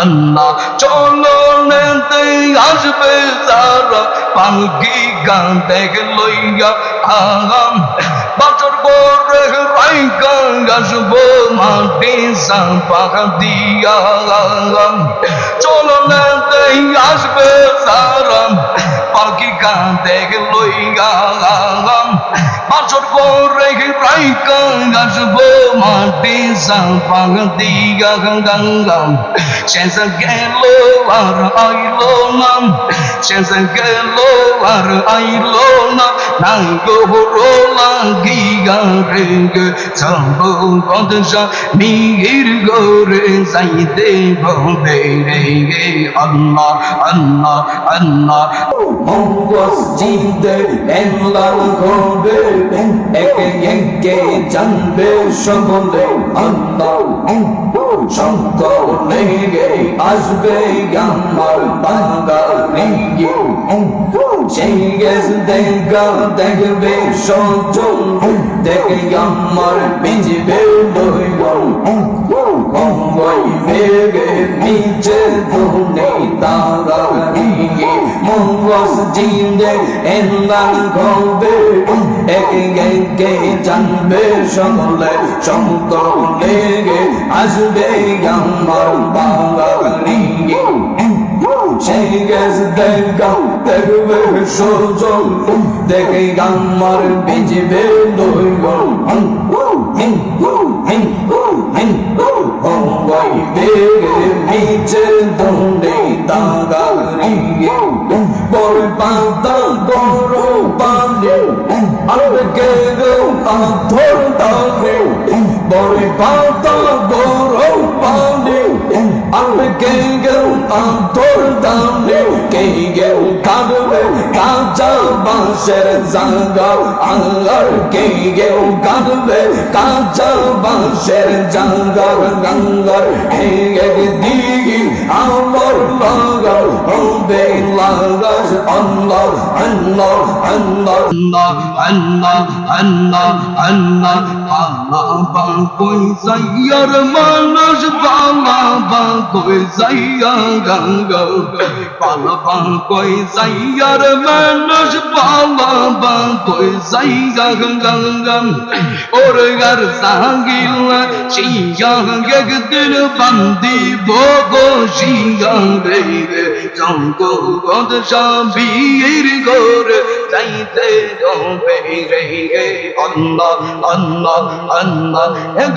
আল্লাহ, চলো নেতে আসবে তারা পাঙ্কি গান দেখে লইয়া আগাম বছর পরে রাইকা আসব, মাটি সাপা দিয়া আগাম চলো নেতে আসবে তারা পালকি গান দেখে লইয়া আগাম বাসর করে রাইকা গাছবো মাটি সাপা দিগা গঙ্গা। শেষ গেল আর আইলো নাম। Shenzhen gelo war ailona Nango horola giga renge Zambo gondja mihir gore Zayde bode rege Allah Allah Allah Mongos jide enlar gobe Eke yenke janbe shobole Allah Şantor nege azbe yanlar Bandar nege. you. She gets tänka, tänker bli så tung. Tänker gammal, minns i bilder. Hon var iväg, inte dålig tarari. Hon var så tidig, enda kobbe. একে একে জানবে সকলে সন্তলেগে আসবে আমার বাবা গান দেখবে সজল দেখে গান মার বিজিবে দৈবল নিচে দণ্ডে দাগারিয়ে বড় পাতা বড় পানে আরে কে পাথর দাগে বড় পাতা বড় পানে আরে কে তোর দামে কে গেউ কাঁদবে, কাঁচা বাঁশের জাঙ্গাও আঙ্গার কে গেউ কাঁদবে, কাঁচা বাঁশের জাঙ্গার গঙ্গার হে দিগি আমার বাঙ্গা আল্লাহ আল্লাহ আল্লাহ আল্লাহ আল্লাহ আল্লাহ বাবা কই সাইয়ার মানুষ বাবা কই সাইয়ার বাবা কই সাইয়ার মানুষ বাবা কই সাইয়ার গঙ্গম ওর গার সাঙ্গিলা শিয়া একদিন বান্দি ভোগ শিয়া রে রে জঙ্গদ সাবির গোর যাইতে হবে রে অল্লাহ অল্লাহ অল্লাহ এক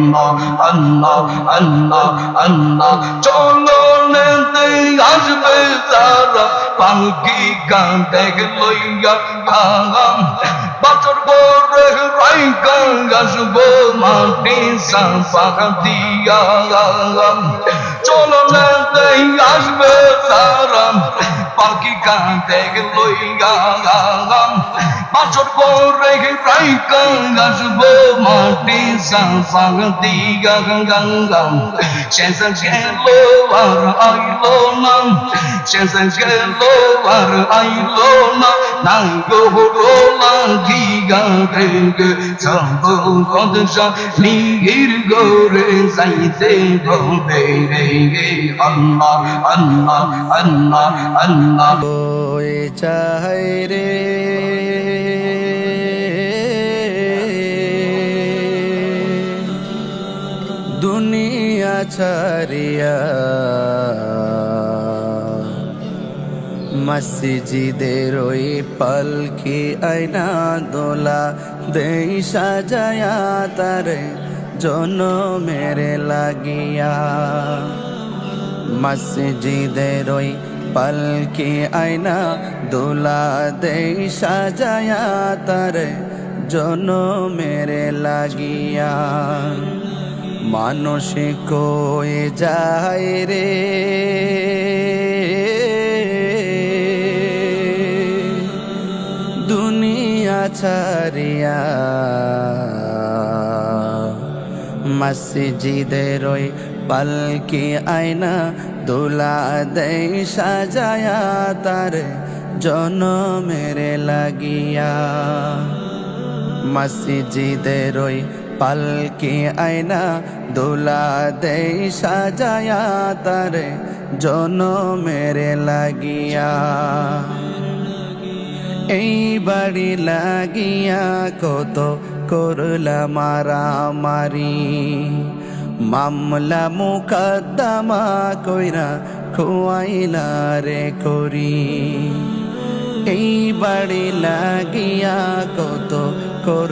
আল্লাহ আল্লাহ আল্লাহ আল্লাহ। চলো আসবে তারা পাঙ্কি গান দেখ লইয়া আগাম বছর পরে রাই গান আসব, মাটি সাপা দিয়া। চলো নেতে আসবে তারা পালকি কাঁদেগ লইগা বাছর করে প্রায় কাঙ্গাসব মাটি সাঁসাং দিগা গঙ্গাম শেষ গেল আর আইলো না। শেষ গেল আর আইলো না। 南个罗拉吉嘎这个长不高的山，你一个人在这个北北安啦安啦安啦安啦。ওই চাই রে দুনিয়া ছাড়িয়া মসজিদের ওই পালকি আয়না দোলা দেই সাজায়া তারে মেরে লাগিয়া। মসজিদের ওই পালকি আয়না দোলা দেই সাজায়া তার মেরে লাগিয়া। মানুষ কয়ে যায় রে? ছাড়িয়া মসজিদের ওই পালকি আয়না দোলা দেই সাজায়া তার জনমের লাগিয়া। মসজিদের ওই পালকি আয়না দোলা দেই সাজায়া তার জনমের লাগিয়া। এই বাড়ি লাগিয়া কত করলা মারামারি মামলা মুকদ্দমা কইরা খুয়াইলা রে করি। এই বাড়ি লাগিয়া কত কর